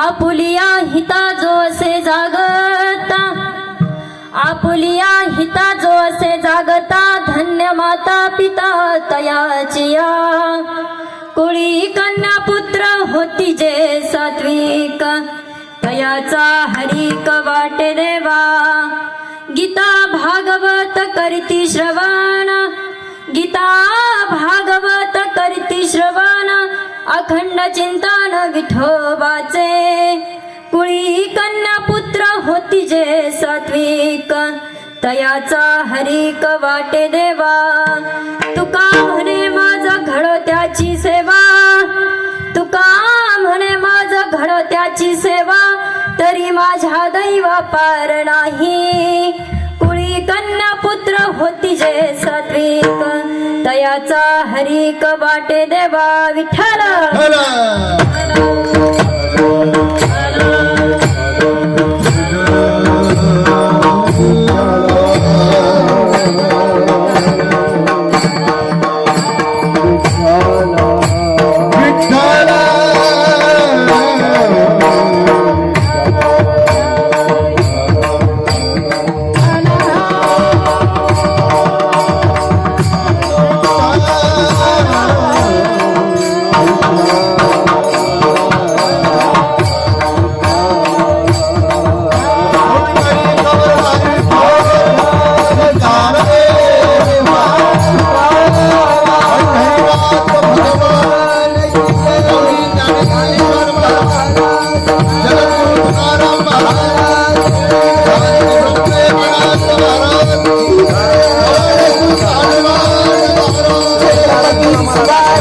Apulia हिता जो असे जागता आपुलिया हिता जो असे जागता धन्य माता पिता तयाचिया. कुळी कन्या पुत्र होती जे सात्वी दयाचा हरिक वाटे देवा. गीता भागवत करती श्रवण. गीता भागवत करती श्रवण. अखंड चिंतन विठोबाचे. कुळी कन्या पुत्र होती जे सात्विक. तयाचा हरिक वाटे देवा. तुका म्हणे माझा घडो त्याची सेवा. घड सेवा तरी माझ्या दैवा पार नाही. कुळी कन्या पुत्र होती जे सात्विक. तयाचा हरिक वाटे देवा विठ्ठल!